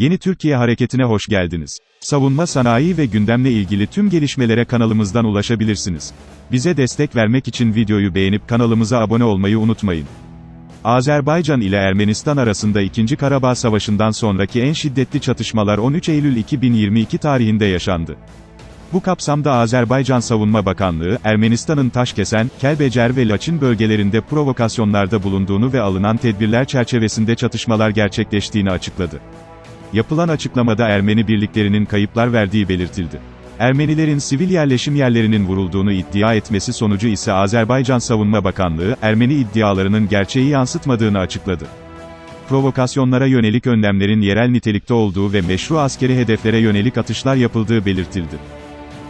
Yeni Türkiye Hareketi'ne hoş geldiniz. Savunma sanayi ve gündemle ilgili tüm gelişmelere kanalımızdan ulaşabilirsiniz. Bize destek vermek için videoyu beğenip kanalımıza abone olmayı unutmayın. Azerbaycan ile Ermenistan arasında 2. Karabağ Savaşı'ndan sonraki en şiddetli çatışmalar 13 Eylül 2022 tarihinde yaşandı. Bu kapsamda Azerbaycan Savunma Bakanlığı, Ermenistan'ın Taşkesen, Kelbecer ve Laçin bölgelerinde provokasyonlarda bulunduğunu ve alınan tedbirler çerçevesinde çatışmalar gerçekleştiğini açıkladı. Yapılan açıklamada Ermeni birliklerinin kayıplar verdiği belirtildi. Ermenilerin sivil yerleşim yerlerinin vurulduğunu iddia etmesi sonucu ise Azerbaycan Savunma Bakanlığı, Ermeni iddialarının gerçeği yansıtmadığını açıkladı. Provokasyonlara yönelik önlemlerin yerel nitelikte olduğu ve meşru askeri hedeflere yönelik atışlar yapıldığı belirtildi.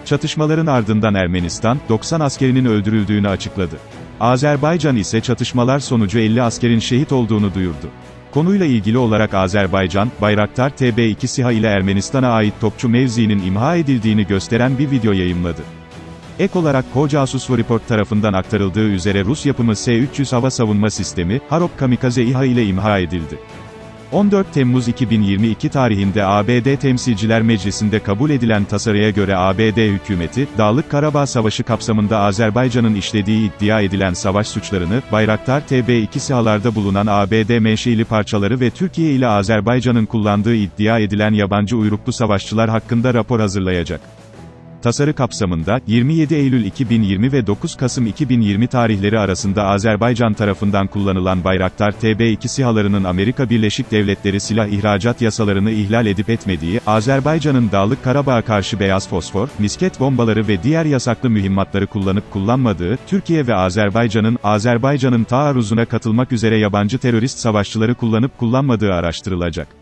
Çatışmaların ardından Ermenistan, 90 askerinin öldürüldüğünü açıkladı. Azerbaycan ise çatışmalar sonucu 50 askerin şehit olduğunu duyurdu. Konuyla ilgili olarak Azerbaycan, Bayraktar TB2 SİHA ile Ermenistan'a ait topçu mevziinin imha edildiğini gösteren bir video yayımladı. Ek olarak Kocasus Report tarafından aktarıldığı üzere Rus yapımı S-300 hava savunma sistemi, Harop Kamikaze İHA ile imha edildi. 14 Temmuz 2022 tarihinde ABD Temsilciler Meclisi'nde kabul edilen tasarıya göre ABD hükümeti, Dağlık Karabağ Savaşı kapsamında Azerbaycan'ın işlediği iddia edilen savaş suçlarını, Bayraktar TB2 SİHA'larda bulunan ABD menşeili parçaları ve Türkiye ile Azerbaycan'ın kullandığı iddia edilen yabancı uyruklu savaşçılar hakkında rapor hazırlayacak. Tasarı kapsamında, 27 Eylül 2020 ve 9 Kasım 2020 tarihleri arasında Azerbaycan tarafından kullanılan Bayraktar TB2 SİHA'larının Amerika Birleşik Devletleri silah ihracat yasalarını ihlal edip etmediği, Azerbaycan'ın Dağlık Karabağ'a karşı beyaz fosfor, misket bombaları ve diğer yasaklı mühimmatları kullanıp kullanmadığı, Türkiye ve Azerbaycan'ın, Azerbaycan'ın taarruzuna katılmak üzere yabancı terörist savaşçıları kullanıp kullanmadığı araştırılacak.